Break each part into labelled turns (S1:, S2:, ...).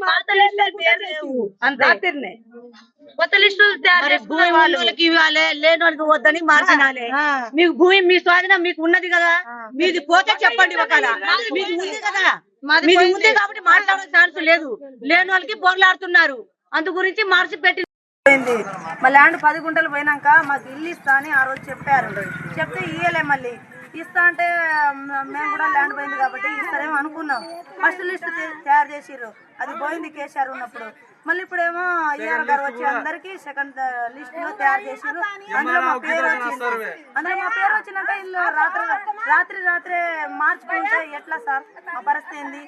S1: పాత లిస్టులో పేరు లేవు. అంతే.
S2: రాత్రినే.
S1: కొత్త లిస్టులు తయారు
S2: మరి
S1: చేసుకున్న
S2: భూమి
S1: వాళ్ళు.
S2: ఉన్నోళ్ళకి ఇవ్వాలి లేని వాళ్ళకి వద్దని మార్చినాలే.
S1: ఆ.
S2: మీకు భూమి మీ స్వాధీనం మీకు ఉన్నది కదా. మీది పోతే చెప్పండి ఒకవేళ. మీది ఉంది కదా.
S1: మాది
S2: మీది
S1: పోయింది.
S2: ఉంది కాబట్టి మాట్లాడే ఛాన్స్ లేదు. లేని వాళ్ళకి పోర్లాడుతున్నారు అందు గురించి మార్చి పెట్టి
S3: పోయింది. మా ల్యాండ్ పది గుంటలు పోయినాక మాకు ఇల్లు ఇస్తా అని ఆ రోజు చెప్పారు. చెప్తే ఇయ్యలే మళ్ళీ. ఇస్తా అంటే మేము కూడా ల్యాండ్ పోయింది కాబట్టి ఇస్తారేమో అనుకున్నాం. ఫస్ట్ లిస్ట్ తయారు చేసిర్రు. అది పోయింది కేసీఆర్ ఉన్నప్పుడు. మళ్ళీ ఇప్పుడేమో ఈఆర్ గారు వచ్చి అందరికి సెకండ్ లిస్ట్లో తయారు చేసిర్రు. అందులో మా పేరు వచ్చింది. అందులో మా పేరు వచ్చినాక ఇల్లు రాత్రి రాత్రి రాత్రే మార్చుకుంటే ఎట్లా సార్? మా పరిస్థితి ఏంది?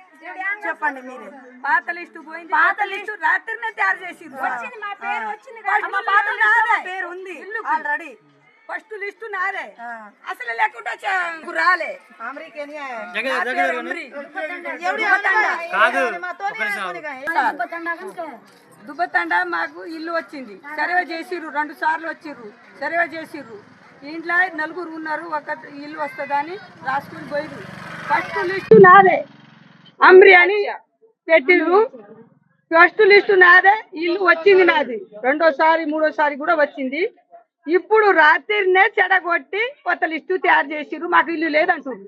S3: చెప్పండి మీరే.
S4: పాత లిస్టు పోయింది.
S3: పాత
S4: లిస్టు రాత్రినే తయారు చేసిండ్రు
S3: మా పేరు వచ్చింది. మా పాత లిస్టులో మా పేరు ఉంది ఆల్రెడీ
S4: ఫస్ట్ లిస్టు నాదే. అసలు లేకుండా చ- రాలే.
S3: అమెరికన్
S4: దుబ్బతండ మాకు ఇల్లు వచ్చింది. సర్వే చేసిర్రు రెండు సార్లు వచ్చిర్రు. సర్వే చేసిర్రు. ఇంట్లో నలుగురు ఉన్నారు ఒక ఇల్లు వస్తుందని రాసుకుని పోయిర్రు. ఫస్ట్ లిస్టు నాదే. అంబ్రి అని పెట్టిర్రు. ఫస్ట్ లిస్టు నాదే. ఇల్లు వచ్చింది నాది. రెండోసారి మూడోసారి కూడా వచ్చింది. ఇప్పుడు రాత్రినే చెడగొట్టి కొత్త లిస్టు తయారు చేసిర్రు. మాకు ఇల్లు లేదంటున్నారు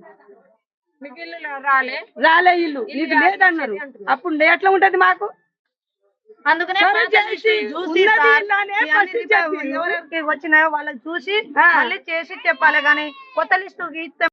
S4: రాలే? ఇల్లు. నీకు లేదన్నారు. అప్పుడు ఎట్లా ఉంటది మాకు?
S1: అందుకనే
S4: సరే
S1: పాత
S4: చేసి,
S1: వాళ్ళకి. మళ్ళీ చేసి చెప్పాలి కానీ కొత్త లిస్టు